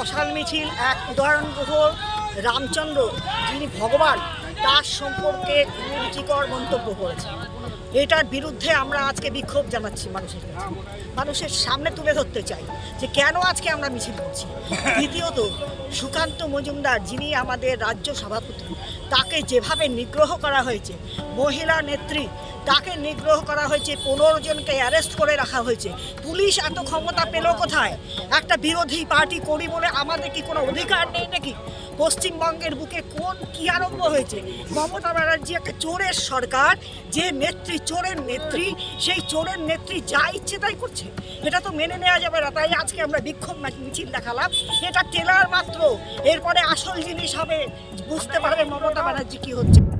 মশাল মিছিল এক উদাহরণগ্রহ রামচন্দ্র, যিনি ভগবান, তার সম্পর্কে রুচিকর মন্তব্য করেছে এটার বিরুদ্ধে আমরা আজকে বিক্ষোভ জানাচ্ছি মানুষের কাছে। মানুষের সামনে তুলে ধরতে চাই যে কেন আজকে আমরা মিছিল করছি। দ্বিতীয়ত, সুকান্ত মজুমদার, যিনি আমাদের রাজ্য সভাপতি, তাকে যেভাবে নিগ্রহ করা হয়েছে, মহিলা নেত্রী তাকে নিগ্রহ করা হয়েছে, পনেরো জনকে অ্যারেস্ট করে রাখা হয়েছে। পুলিশ এত ক্ষমতা পেল কোথায়? একটা বিরোধী পার্টি করি বলে আমাদের কি কোনো অধিকার নেই নাকি? পশ্চিমবঙ্গের বুকে কোন কি আরম্ভ হয়েছে? মমতা ব্যানার্জি একটা চোরের সরকার, যে নেত্রী চোরের নেত্রী, সেই চোরের নেত্রী যা ইচ্ছে তাই করছে। এটা তো মেনে নেওয়া যাবে না, তাই আজকে আমরা বিক্ষোভ মিছিল দেখালাম। এটা টেলার মাত্র। এরপরে আসল জিনিস হবে, বুঝতে পারবে মমতা ব্যানার্জি কি হচ্ছে।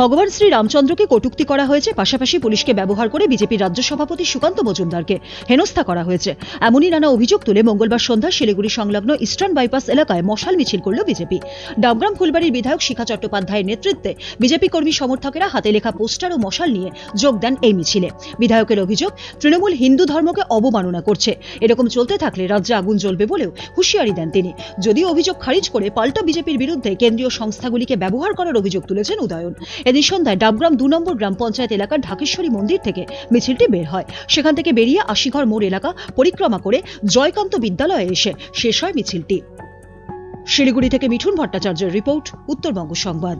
ভগবান শ্রী রামচন্দ্রকে কটূক্তি করা হয়েছে, পাশাপাশি পুলিশকে ব্যবহার করে বিজেপির রাজ্য সভাপতি সুকান্ত মজুমদারকে হেনস্থা করা হয়েছে। এমনই নানা অভিযোগ তুলে মঙ্গলবার সন্ধ্যায় শিলিগুড়ি সংলগ্ন ইস্টার্ন বাইপাস এলাকায় মশাল মিছিল করল বিজেপি। ডাবগ্রাম ফুলবাড়ির বিধায়ক শিখা চট্টোপাধ্যায়ের নেতৃত্বে বিজেপি কর্মী সমর্থকেরা হাতে লেখা পোস্টার ও মশাল নিয়ে যোগ দেন এই মিছিলে। বিধায়কের অভিযোগ, তৃণমূল হিন্দু ধর্মকে অবমাননা করছে। এরকম চলতে থাকলে রাজ্যে আগুন জ্বলবে বলেও হুঁশিয়ারি দেন তিনি। যদিও অভিযোগ খারিজ করে পাল্টা বিজেপির বিরুদ্ধে কেন্দ্রীয় সংস্থাগুলিকে ব্যবহার করার অভিযোগ তুলেছেন উদয়ন। এদিন সন্ধ্যায় ডাবগ্রাম দু নম্বর গ্রাম পঞ্চায়েত এলাকার ঢাকেশ্বরী মন্দির থেকে মিছিলটি বের হয়। সেখান থেকে বেরিয়ে আশিঘর মোড় এলাকা পরিক্রমা করে জয়কান্ত বিদ্যালয়ে এসে শেষ হয় মিছিলটি। শিলিগুড়ি থেকে মিঠুন ভট্টাচার্যের রিপোর্ট, উত্তরবঙ্গ সংবাদ।